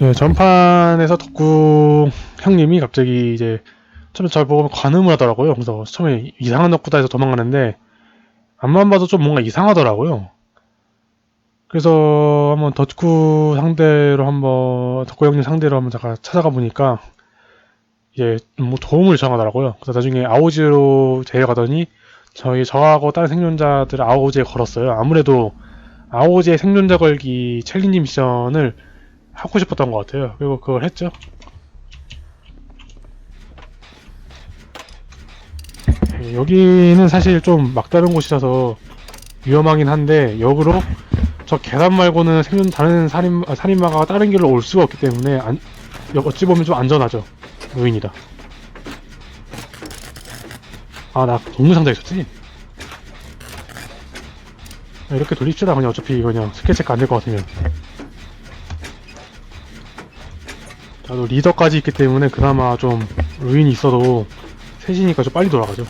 네, 전판에서 덕구 형님이 갑자기 이제 처음에 저를 보고 관음을 하더라고요. 그래서 처음에 이상한 덕구다 해서 도망가는데 앞만 봐도 좀 뭔가 이상하더라고요. 그래서 한번 덕구 상대로 한번 덕구 형님 상대로 한번 잠깐 찾아가 보니까 이제 뭐 도움을 요청하더라고요. 그래서 나중에 아오지로 데려가더니 저희 저하고 다른 생존자들 아오지에 걸었어요. 아무래도 아오지의 생존자 걸기 챌린지 미션을 하고 싶었던 것 같아요. 그리고 그걸 했죠. 예, 여기는 사실 좀 막다른 곳이라서 위험하긴 한데 역으로 저 계단 말고는 생존 다른 살인 아, 살인마가 다른 길로 올 수가 없기 때문에 안, 역- 어찌 보면 좀 안전하죠. 루인이다. 아나 동물 상자 있었지? 아, 이렇게 돌립시다 그냥 어차피 그냥 체크 안될 것 같으면 나도 리더까지 있기 때문에 그나마 좀 루인이 있어도 셋이니까 좀 빨리 돌아가죠.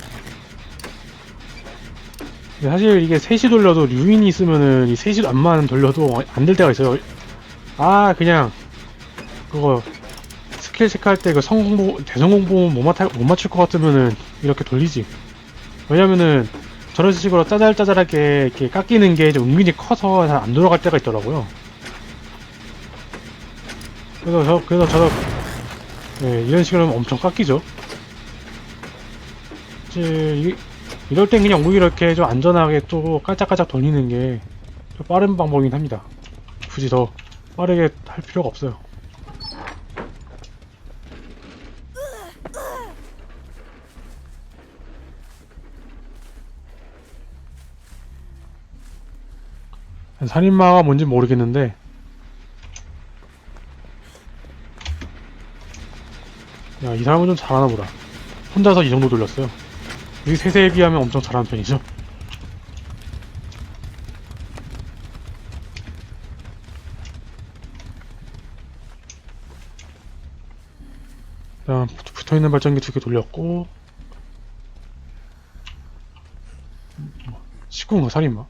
사실 이게 셋이 돌려도 루인이 있으면은 이 셋이 안만 돌려도 안 될 때가 있어요. 아 그냥 그거 스킬 체크할 때 그 성공 대성공 보면 못, 맞, 못 맞출 것 같으면은 이렇게 돌리지. 왜냐면은 저런 식으로 짜잘짜잘하게 이렇게 깎이는 게 좀 은근히 커서 잘 안 돌아갈 때가 있더라고요. 그래서 저 그래서 저 네, 이런 식으로 하면 엄청 깎이죠. 이제 이, 이럴 땐 그냥 오히려 이렇게 좀 안전하게 또 깔짝깔짝 돌리는 게 좀 빠른 방법이긴 합니다. 굳이 더 빠르게 할 필요가 없어요. 살인마가 뭔지 모르겠는데 야, 이 사람은 좀 잘하나 보다. 혼자서 이 정도 돌렸어요. 여기 세세에 비하면 엄청 잘하는 편이죠. 일단 붙어 있는 발전기 두 개 돌렸고 19인가 살인마?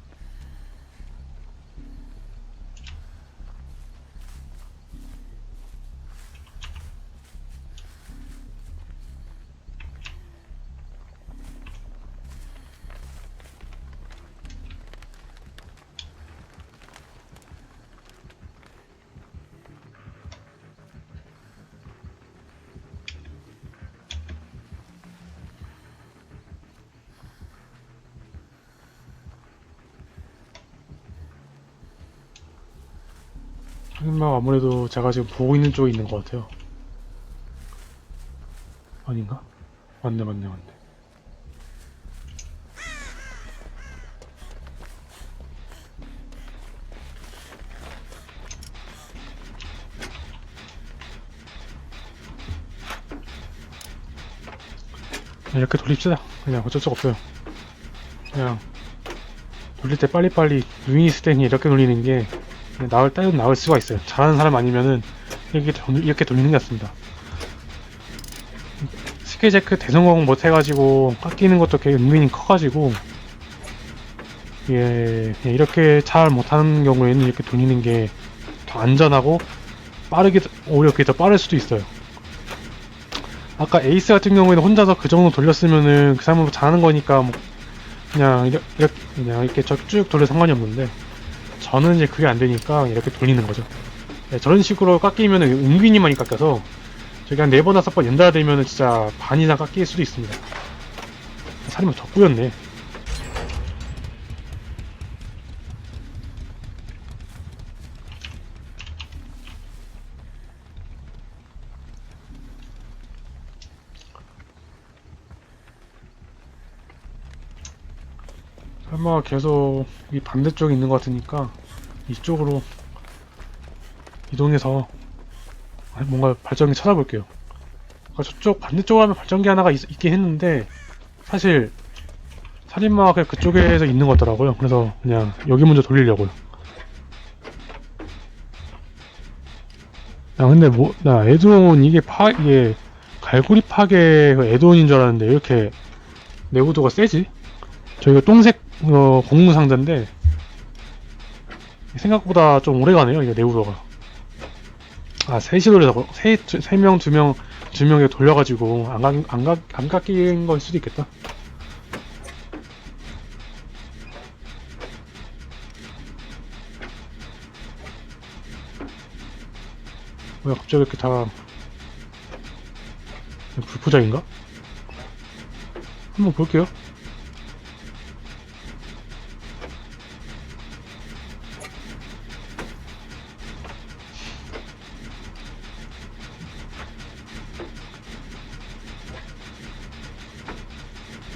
살인마가 아무래도 제가 지금 보고 있는 쪽에 있는 것 같아요. 아닌가? 맞네, 맞네, 맞네. 이렇게 돌립시다. 그냥 어쩔 수가 없어요. 그냥 돌릴 때 빨리빨리 유인이 있을 때는 이렇게 돌리는 게 나을 때는 나을 수가 있어요. 잘하는 사람 아니면은 이렇게 돌- 이렇게 돌리는 게 낫습니다. 스킬 체크 대성공 못 해가지고 깎이는 것도 꽤 은근히 커가지고 예 그냥 이렇게 잘 못하는 경우에는 이렇게 돌리는 게 더 안전하고 빠르게 오히려 그게 더 빠를 수도 있어요. 아까 에이스 같은 경우에는 혼자서 그 정도 돌렸으면은 그 사람은 잘하는 거니까 뭐 그냥 이렇게 그냥 이렇게 쭉 돌려 상관이 없는데 저는 이제 그게 안 되니까 이렇게 돌리는 거죠. 네, 저런 식으로 깎이면 은근히 많이 깎여서 저기 한네번 다섯 번 연달아 되면 진짜 반 이상 깎일 수도 있습니다. 살인마 더 꾸였네. 설마 계속 이 반대쪽에 있는 것 같으니까 이쪽으로 이동해서 뭔가 발전기 찾아볼게요. 아까 저쪽 반대쪽으로 하면 발전기 하나가 있, 긴 했는데 사실 살인마가 그냥 그쪽에서 있는 것 같더라고요. 그래서 그냥 여기 먼저 돌리려고요. 야 근데 뭐나 에드온 이게 파 이게 갈고리 파괴 그 에드온인 줄 알았는데 왜 이렇게 내구도가 세지? 저희가 똥색 어, 공무 상자인데 생각보다 좀 오래 가네요 이게 내구도가 아 셋이 돌려서 세세명 두 명 두 명에 돌려가지고 안각안각안 깎인 걸 수도 있겠다. 왜 갑자기 이렇게 다 불포장인가? 한번 볼게요.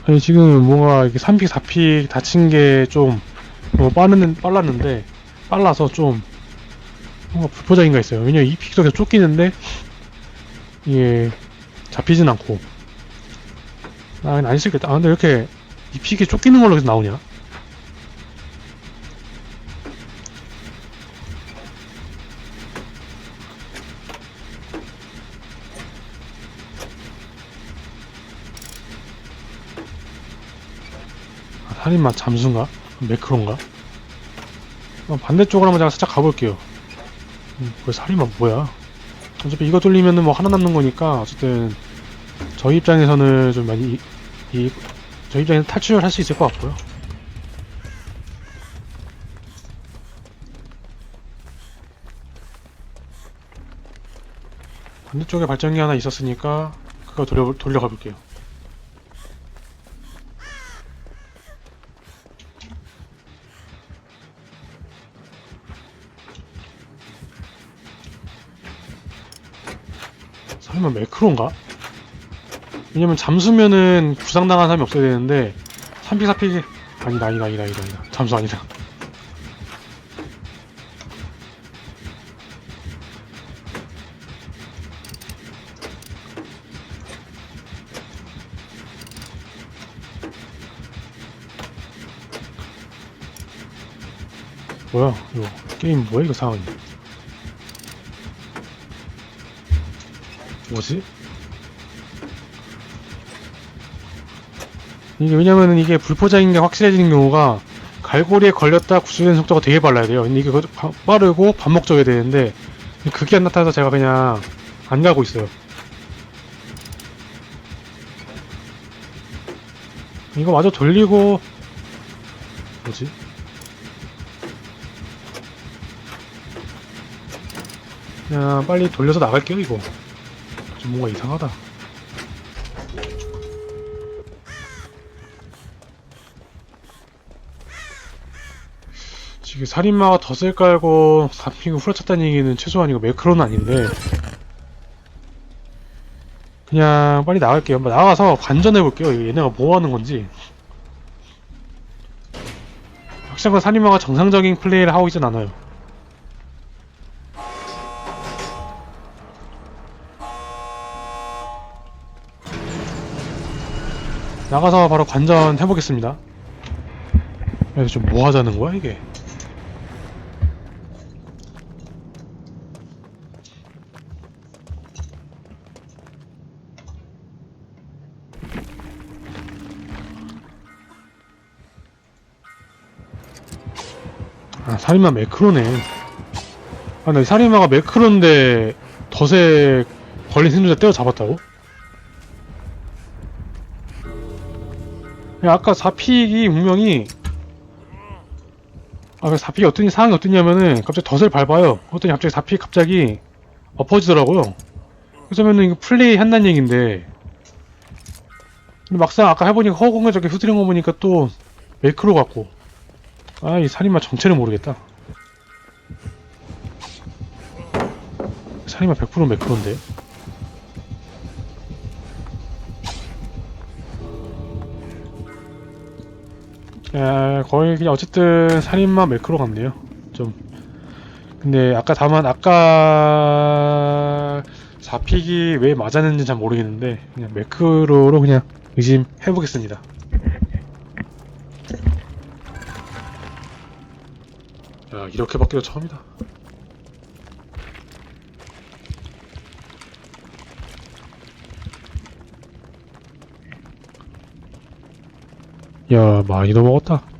아니 지금 뭔가 이렇게 3픽 4픽 다친 게좀 뭐 빠르는 빨랐는데 빨라서 좀 뭔가 불포장인가 있어요. 왜냐면 2픽도 계속 쫓기는데 이게 잡히진 않고 아, 안 쓰겠다. 아, 근데 왜 이렇게 이 픽이 쫓기는 걸로 계속 나오냐? 살인마 잠수인가? 매크로인가? 어, 반대쪽으로 한번 제가 살짝 가볼게요. 음, 그 살인마 뭐야? 어차피 이거 뚫리면은 뭐 하나 남는 거니까 어쨌든 저희 입장에서는 좀 많이 이, 이 저희 입장에서 탈출을 할 수 있을 것 같고요. 반대쪽에 발전기 하나 있었으니까 그거 돌려 돌려가 볼게요. 설마 매크로인가? 왜냐면 잠수면은 부상당한 사람이 없어야 되는데 3피 4피 아니다 아니다 아니다 아니다 아니다. 잠수 아니다. 뭐야 이거. 게임 뭐야 이거 상황이 뭐지? 이게 왜냐면은 이게 불포장인 게 확실해지는 경우가 갈고리에 걸렸다 구출되는 속도가 되게 빨라야 돼요. 근데 이게 빠르고 반복적이 되는데 그게 안 나타나서 제가 그냥 안 가고 있어요. 이거 마저 돌리고 뭐지? 그냥 빨리 돌려서 나갈게요 이거. 좀 뭔가 이상하다. 지금 살인마가 덫을 깔고 4핑을 후려쳤다는 얘기는 최소한 이거 매크로는 아닌데 그냥 빨리 나갈게요. 나가서 관전해볼게요. 얘네가 뭐하는 건지 확실한 건 살인마가 정상적인 플레이를 하고 있진 않아요. 나가서 바로 관전 해보겠습니다. 그래서 좀 뭐 하자는 거야 이게? 아 살인마 매크로네. 아, 나 살인마가 매크로인데 덫에 걸린 생존자 때려 잡았다고? 아까 4픽이 분명히 아까 4픽이 어떤 상황이 어떠냐면은 갑자기 덫을 밟아요. 그랬더니 갑자기 4픽 갑자기 엎어지더라고요. 그러면은 이거 플레이 한다는 얘긴데 근데 막상 아까 해보니까 허공에 저렇게 흐드린 거 보니까 또 매크로 같고 아 이 살인마 정체를 모르겠다. 살인마 100% 매크로인데 야, 거의 그냥 어쨌든 살인마 매크로 같네요. 좀. 근데 아까 다만 아까 4픽이 왜 맞았는지 잘 모르겠는데 그냥 매크로로 그냥 의심해 보겠습니다. 야, 이렇게 바뀌도 처음이다. 야, 많이 넘어갔다.